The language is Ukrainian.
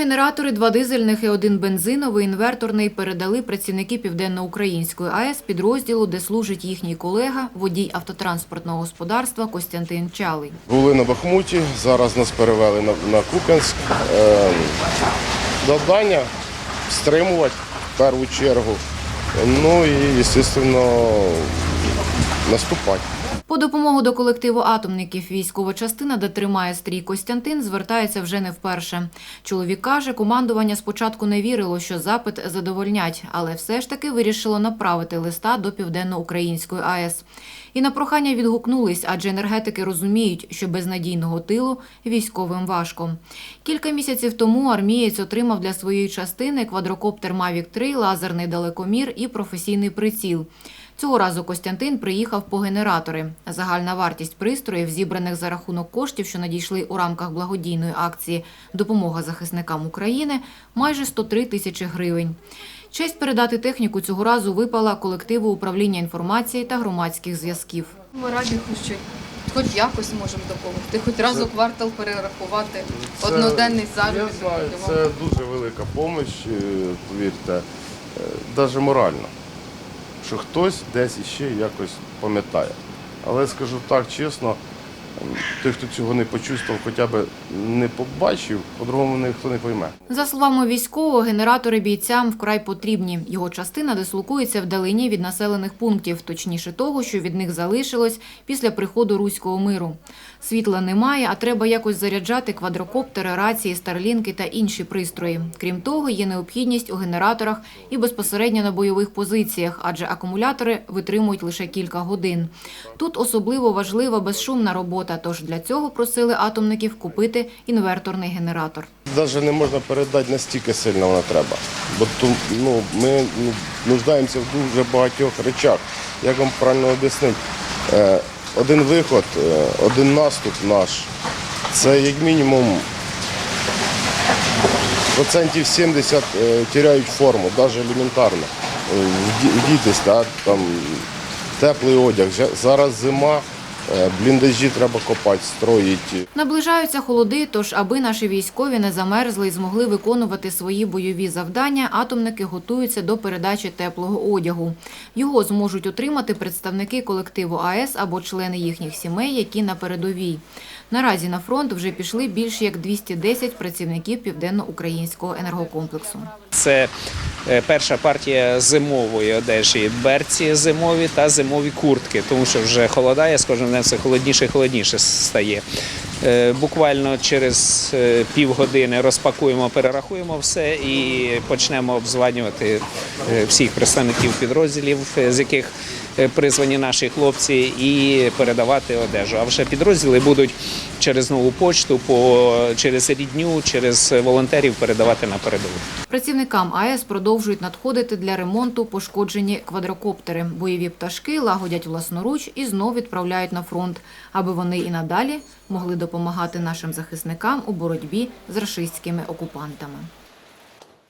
генератори, два дизельних і один бензиновий інверторний передали працівники Південноукраїнської АЕС підрозділу, де служить їхній колега, водій автотранспортного господарства Костянтин Чалий. Були на Бахмуті, зараз нас перевели на, Куп'янськ. Е, завдання стримувати в першу чергу. Ну і, звісно, наступати. По допомогу до колективу атомників військова частина, де тримає стрій Костянтин, звертається вже не вперше. Чоловік каже, командування спочатку не вірило, що запит задовольнять, але все ж таки вирішило направити листа до Південноукраїнської АЕС. І на прохання відгукнулись, адже енергетики розуміють, що без надійного тилу військовим важко. Кілька місяців тому армієць отримав для своєї частини квадрокоптер Mavic 3, лазерний далекомір і професійний приціл. Цього разу Костянтин приїхав по генератори. Загальна вартість пристроїв, зібраних за рахунок коштів, що надійшли у рамках благодійної акції Допомога захисникам України, майже 103 тисячі гривень. Честь передати техніку цього разу випала колективу управління інформації та громадських зв'язків. Ми раді, що хоч якось можемо допомогти, хоч раз у квартал перерахувати Це- одноденний заробіток. це дуже велика допомога, повірте, навіть морально, що хтось десь іще якось пам'ятає. Але скажу так чесно, той, хто цього не почувствував, хоча б не побачив, по-другому ніхто не пойме. За словами військового, генератори бійцям вкрай потрібні. Його частина дислокується вдалині від населених пунктів, точніше того, що від них залишилось після приходу руського миру. Світла немає, а треба якось заряджати квадрокоптери, рації, старлінки та інші пристрої. Крім того, є необхідність у генераторах і безпосередньо на бойових позиціях, адже акумулятори витримують лише кілька годин. Тут особливо важлива безшумна робота, тож для цього просили атомників купити інверторний генератор. Навіть не можна передати настільки сильно вона треба. Бо ну, ми ну, нуждаємося в дуже багатьох речах. Як вам правильно об'яснити? Е, один виход, е, один наступ наш це як мінімум процентів 70 е, теряють форму, навіть елементарно. Вдітись, да, там, теплий одяг. Зараз зима, бліндажі треба копати, строїти. Наближаються холоди, тож аби наші військові не замерзли і змогли виконувати свої бойові завдання, атомники готуються до передачі теплого одягу. Його зможуть отримати представники колективу АЕС або члени їхніх сімей, які на передовій. Наразі на фронт вже пішли більше як 210 працівників південно-українського енергокомплексу. Це е, перша партія зимової одежі, берці зимові та зимові куртки, тому що вже холодає, з кожним днем все холодніше і холодніше стає. Е, Буквально через е, півгодини розпакуємо, перерахуємо все і почнемо обзванювати е, всіх представників підрозділів, з яких призвані наші хлопці, і передавати одежу. А вже підрозділи будуть через нову почту, по через рідню, через волонтерів передавати на передову. Працівникам АЕС продовжують надходити для ремонту пошкоджені квадрокоптери. Бойові пташки лагодять власноруч і знов відправляють на фронт, аби вони і надалі могли допомагати нашим захисникам у боротьбі з рашистськими окупантами.